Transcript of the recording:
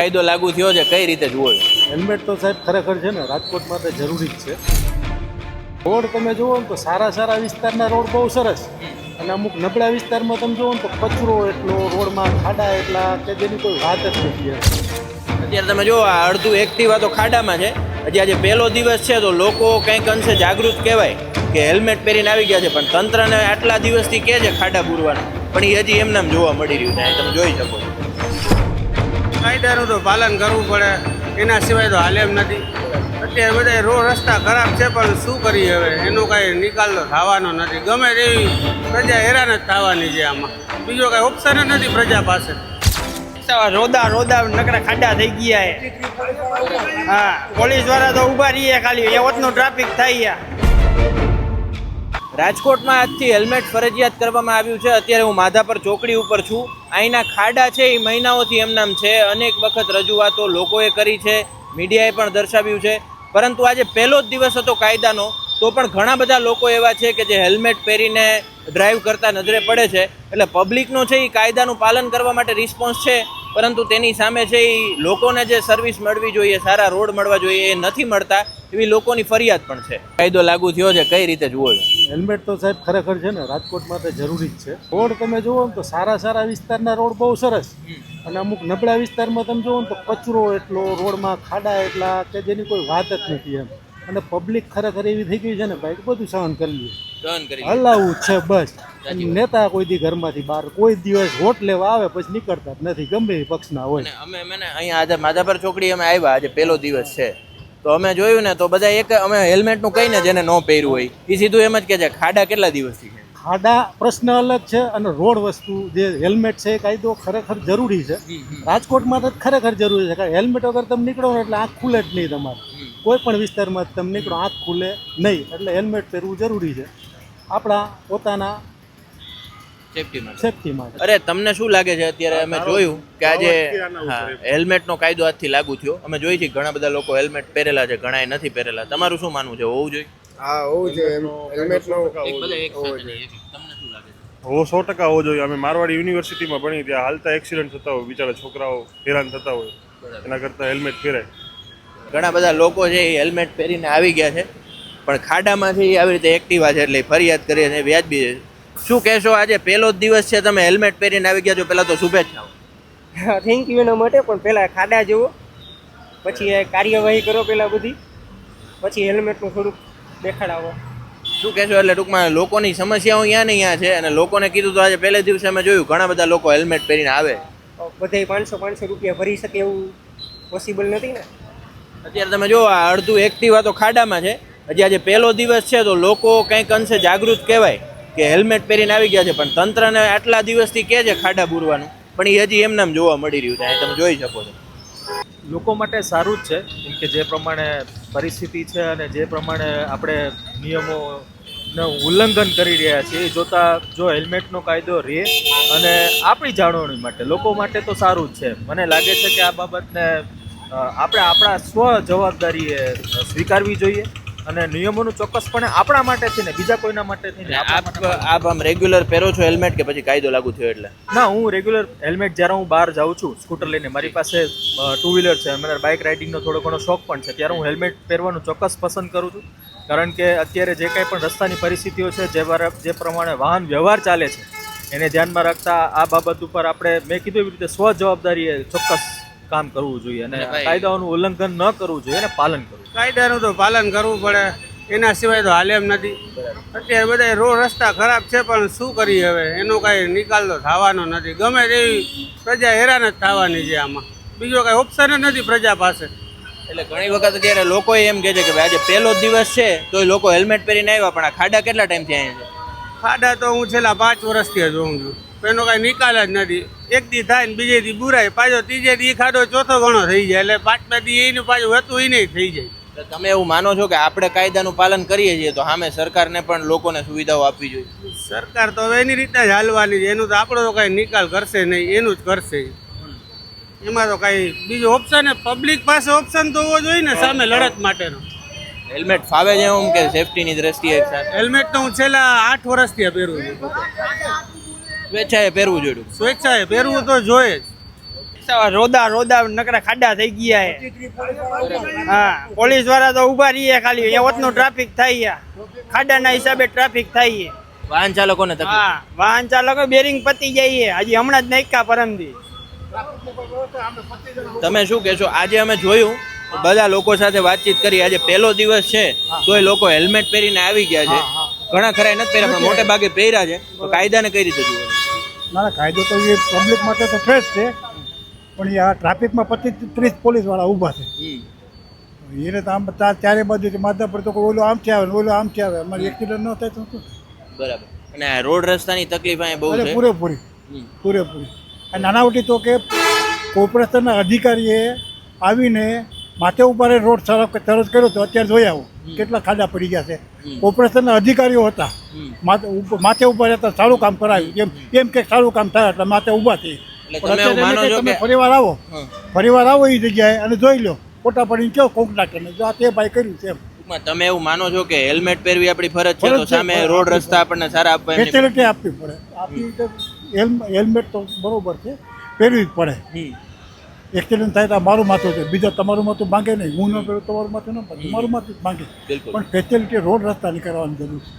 કાયદો લાગુ થયો છે કઈ રીતે જુઓ હેલ્મેટ તો સાહેબ ખરેખર છે ને રાજકોટ માટે જરૂરી જ છે. રોડ તમે જુઓ ને તો સારા સારા વિસ્તારના રોડ બહુ સરસ. અને અમુક નબળા વિસ્તારમાં તમે જુઓ ને તો કચરો એટલો રોડમાં ખાડા એટલા કે જેની કોઈ વાત જ નથી અત્યારે તમે જુઓ આ અડધું એક્ટિવા તો ખાડામાં છે. હજી આજે પહેલો દિવસ છે તો લોકો કંઈક અંશે જાગૃત કહેવાય કે હેલ્મેટ પહેરીને આવી ગયા છે પણ તંત્રને આટલા દિવસથી કહે છે ખાડા પૂરવાના. પણ એ હજી એમને એમ જોવા મળી રહ્યું છે તમે જોઈ શકો છો. કાયદાનું તો પાલન કરવું પડે. એના સિવાય તો હાલે એમ નથી. અત્યારે બધા રોડ રસ્તા ખરાબ છે, પણ શું કરીએ હવે? એનો કાંઈ નિકાલ તો થવાનો નથી. ગમે તેવી પ્રજા હેરાન જ થવાની છે આમાં. બીજો કાંઈ ઓપ્શન જ નથી પ્રજા પાસે. રોદા રોદા, નકરા ખાડા થઈ ગયા હા. પોલીસવાળા તો ઊભા રહીએ ખાલી. એવતનું ટ્રાફિક થાય રાજકોટમાં આજથી હેલ્મેટ ફરજિયાત કરવામાં આવ્યું છે. અત્યારે હું માધાપર ચોકડી ઉપર છું. અહીંના ખાડા છે, એ મહિનાઓથી એમનામ છે. અનેક વખત રજૂઆતો લોકોએ કરી છે, મીડિયાએ પણ દર્શાવ્યું છે. પરંતુ આજે પહેલો જ દિવસ હતો કાયદાનો. તો પણ ઘણા બધા લોકો એવા છે કે જે હેલ્મેટ પહેરીને ડ્રાઈવ કરતા નજરે પડે છે. એટલે પબ્લિકનો છે એ કાયદાનું પાલન કરવા માટે રિસ્પોન્સ છે. પરંતુ તેની સામે છે એ લોકોને જે સર્વિસ મળવી જોઈએ સારા રોડ મળવા જોઈએ એ નથી મળતા એવી લોકોની ફરિયાદ પણ છે. કાયદો લાગુ થયો છે કઈ રીતે જુઓ છો? હેલ્મેટ તો સાહેબ ખરેખર છે ને રાજકોટ માટે જરૂરી જ છે. રોડ તમે જુઓ ને તો સારા સારા વિસ્તારના રોડ બહુ સરસ. અને અમુક નબળા વિસ્તારમાં તમે જુઓ ને તો કચરો એટલો રોડમાં ખાડા એટલા કે જેની કોઈ વાત જ નથી એમ. અને પબ્લિક ખરેખર એવી થઈ ગઈ છે ને ભાઈ બધું સહન કરી લે સહન કરી લે. હલાવું છે બસ. નેતા કોઈ દી ઘરમાંથી બહાર કોઈ દિવસ વોટ લેવા આવે પછી નીકળતા જ નથી ગમે એ પક્ષના હોય. અમે મને અહીંયા આજે માધાપર ચોકડી અમે આવ્યા આજે પહેલો દિવસ છે. તો અમે જોયું ને તો બધા એક અમે હેલ્મેટનું કહીને જેને ન પહેર્યું હોય એ સીધું એમ જ કે છે ખાડા કેટલા દિવસથી છે? ખાડા પ્રશ્ન અલગ છે અને રોડ વસ્તુ જે હેલ્મેટ છે એ કાયદો ખરેખર જરૂરી છે. રાજકોટમાં તો જ ખરેખર જરૂરી છે કારણ હેલ્મેટ વગર તમે નીકળો ને એટલે આંખ ખુલે જ નહીં તમારે. કોઈ પણ વિસ્તારમાં તમે નીકળો આંખ ખુલે નહીં એટલે હેલ્મેટ પહેરવું જરૂરી છે. આપણા પોતાના સેફટી માટે. અરે તમને શું લાગે છે? અત્યારે અમે જોયું કે આજે હા હેલ્મેટનો કાયદો આજથી લાગુ થયો. અમે જોઈ છીએ ઘણા બધા લોકો હેલ્મેટ પહેરેલા છે ઘણાએ નથી પહેરેલા. તમારું શું માનવું છે? હોવું જોઈએ? હા હોવું જોઈએ હેલ્મેટનો હોવો શું લાગે સો ટકા હોવો જોઈએ. અમે મારવાડી યુનિવર્સિટીમાં ભણી ત્યાં હાલતા એક્સિડન્ટ થતા હોય બિચારા છોકરાઓ હેરાન થતા હોય. એના કરતાં હેલ્મેટ પહેરે ઘણા બધા લોકો છે એ હેલ્મેટ પહેરીને આવી ગયા છે પણ ખાડામાંથી આવી રીતે એક્ટિવા છે એટલે ફરિયાદ કરીએ છે વ્યાજબી છે. શું કહેશો આજે પહેલો જ દિવસ છે તમે હેલ્મેટ પહેરીને આવી ગયા છો પહેલાં તો શુભેચ્છાઓ. થેન્ક યુ એના માટે પણ પહેલાં ખાડા જુઓ પછી એ કાર્યવાહી કરો પહેલાં બધી પછી હેલ્મેટનું થોડુંક દેખાડાવો. શું કહેશો એટલે ટૂંકમાં લોકોની સમસ્યાઓ અહીંયા ને અહીંયા છે? અને લોકોને કીધું તો આજે પહેલે દિવસે અમે જોયું ઘણા બધા લોકો હેલ્મેટ પહેરીને આવે. બધાય પાંચસો પાંચસો રૂપિયા ભરી શકે એવું પોસિબલ નથી ને? અત્યારે તમે જો આ અડધું એક્ટિવા તો ખાડામાં છે. હજી આજે પહેલો દિવસ છે તો લોકો કંઈક અંશે જાગૃત કહેવાય કે હેલ્મેટ પહેરીને આવી ગયા છે પણ તંત્રને આટલા દિવસથી કહે છે ખાડા પૂરવાનું પણ એ હજી એમને જોવા મળી રહ્યું છે તમે જોઈ શકો છો. લોકો માટે સારું જ છે કેમ કે જે પ્રમાણે પરિસ્થિતિ છે અને જે પ્રમાણે આપણે નિયમોનું ઉલ્લંઘન કરી રહ્યા છીએ, એ જોતા જો હેલ્મેટનો કાયદો રહે અને આપણી જાળવણી માટે, લોકો માટે તો સારું જ છે. મને લાગે છે કે આ બાબતને આપણે આપણા સ્વ જવાબદારીએ સ્વીકારવી જોઈએ. અને નિયમોનું ચોક્કસપણે આપણા માટે ને બીજા કોઈના માટે થઈને આપણા આપ આપ આમ રેગ્યુલર પહેરો છો હેલ્મેટ કે પછી કાયદો લાગુ થયો એટલે? ના હું રેગ્યુલર હેલ્મેટ જ્યારે હું બહાર જાઉં છું સ્કૂટર લઈને મારી પાસે ટુ વ્હીલર છે. મને બાઇક રાઇડિંગનો થોડો ઘણો શોખ પણ છે. ત્યારે હું હેલ્મેટ પહેરવાનું ચોક્કસ પસંદ કરું છું. કારણ કે અત્યારે જે કાંઈ પણ રસ્તાની પરિસ્થિતિઓ છે જે જે પ્રમાણે વાહન વ્યવહાર ચાલે છે એને ધ્યાનમાં રાખતા આ બાબત ઉપર આપણે મેં કીધું એવી રીતે સ્વ જવાબદારીએ ચોક્કસ કામ કરવું જોઈએ અને કાયદાઓનું ઉલ્લંઘન ન કરવું જોઈએ અને પાલન કરવું. કાયદાનું તો પાલન કરવું પડે. એના સિવાય તો હાલે એમ નથી. અત્યારે બધા રોડ રસ્તા ખરાબ છે પણ શું કરીએ હવે? એનો કાંઈ નિકાલ તો થવાનો નથી. ગમે તેવી પ્રજા હેરાન જ થવાની છે આમાં. બીજો કાંઈ ઓપ્શન જ નથી પ્રજા પાસે. એટલે ઘણી વખત અત્યારે લોકો એમ કહે છે કે ભાઈ આજે પહેલો જ દિવસ છે તો લોકો હેલ્મેટ પહેરીને આવ્યા પણ આ ખાડા કેટલા ટાઈમથી આવ્યા છે? ખાડા તો હું છેલ્લા પાંચ વર્ષથી જ જોઉં છું. એનો કાંઈ નિકાલ જ નથી. એક દી થાય ને બીજે દી બુરાય. પાછો ત્રીજે દી ખાડો ચોથો ઘણો થઈ જાય. એટલે પાંચમા દી એનું પાછું હતું એ નહીં થઈ જાય. તો તમે એવું માનો છો કે આપણે કાયદાનું પાલન કરીએ છીએ તો સામે સરકારને પણ લોકોને સુવિધાઓ આપવી જોઈએ. સરકાર તો હવે એની રીતે જ હાલવાની છે. એનું તો આપણો તો કાંઈ નિકાલ કરશે નહીં એનું જ કરશે. એમાં તો કાંઈ બીજું ઓપ્શન પબ્લિક પાસે ઓપ્શન તો હોવો જોઈએ ને સામે લડત માટેનો. હેલ્મેટ ફાવે છે એમ કે સેફટીની દ્રષ્ટિએ હેલ્મેટ તો હું છેલ્લા આઠ વર્ષથી પહેરું છું. સ્વેચ્છાએ પહેરવું જોઈએ સ્વેચ્છાએ પહેરવું તો જોઈએ જ. રોદા રોદા નકરા ખાડા થઈ ગયા હે હા પોલીસવાળા તો ઊભા રહીએ ખાલી. એવતનું ટ્રાફિક થાય ખાડાના હિસાબે ટ્રાફિક થાય વાહન ચાલકો ને હા વાહન ચાલકો બેરિંગ પતી જાય હજી હમણાં જ નાખ્યા પરમદી તમે શું કહેશો? આજે અમે જોયું. બધા લોકો સાથે વાતચીત કરી. આજે પહેલો દિવસ છે. તો એ લોકો હેલ્મેટ પહેરીને આવી ગયા છે. ઘણા ખરા નથી પહેર્યા પણ મોટે ભાગે પહેર્યા. છે. તો કાયદાને કઈ રીતે જુઓ? ના ના કાયદો તો એ પબ્લિક માટે તો ફ્રેશ છે. પણ એ આ ટ્રાફિકમાં પચીસ ત્રીસ પોલીસવાળા ઊભા છે. એને તો આમ ચાર બાજુ માથા પર તો કોઈ ઓલો આમથી આવે ઓલો આમથી આવે. અમારે એક્સિડન્ટ ન થાય તો બરાબર. અને આ રોડ રસ્તાની તકલીફ અહીંયા બહુ છે? પૂરેપૂરી. પૂરેપૂરી. અને નાનાવટી તો કે કોર્પોરેશનના અધિકારીએ આવીને માથે ઉપર રોડ સરસ કર્યો તો અત્યારે જોઈ આવો. કેટલા ખાડા પડી ગયા છે. કોર્પોરેશનના અધિકારીઓ હતા. માથે માથે ઉપર હતા સારું કામ કરાવ્યું એમ એમ કે સારું કામ થાય એટલે માથે ઊભા થઈ તમે તમે ફરીવાર આવો. ફરીવાર આવો એ જગ્યાએ અને જોઈ લો ફોટા પડીને કહો કોક નાખે જો આ તે ભાઈ કર્યું છે તમે એવું માનો છો કે હેલ્મેટ પહેરવી આપણી ફરજ છે તો સામે રોડ રસ્તા આપણને સારા આપવા ફેસિલિટી આપવી પડે. આપી હેલ્મેટ તો બરોબર છે પહેરવી જ પડે. એક્સિડન્ટ થાય તો મારું માથું છે. બીજા તમારું માથું માંગે નહીં. હું ન પહેરું તમારું માથું ન પડે મારું માથું જ માંગે પણ ફેસિલિટી રોડ રસ્તાની કરવાની જરૂર છે.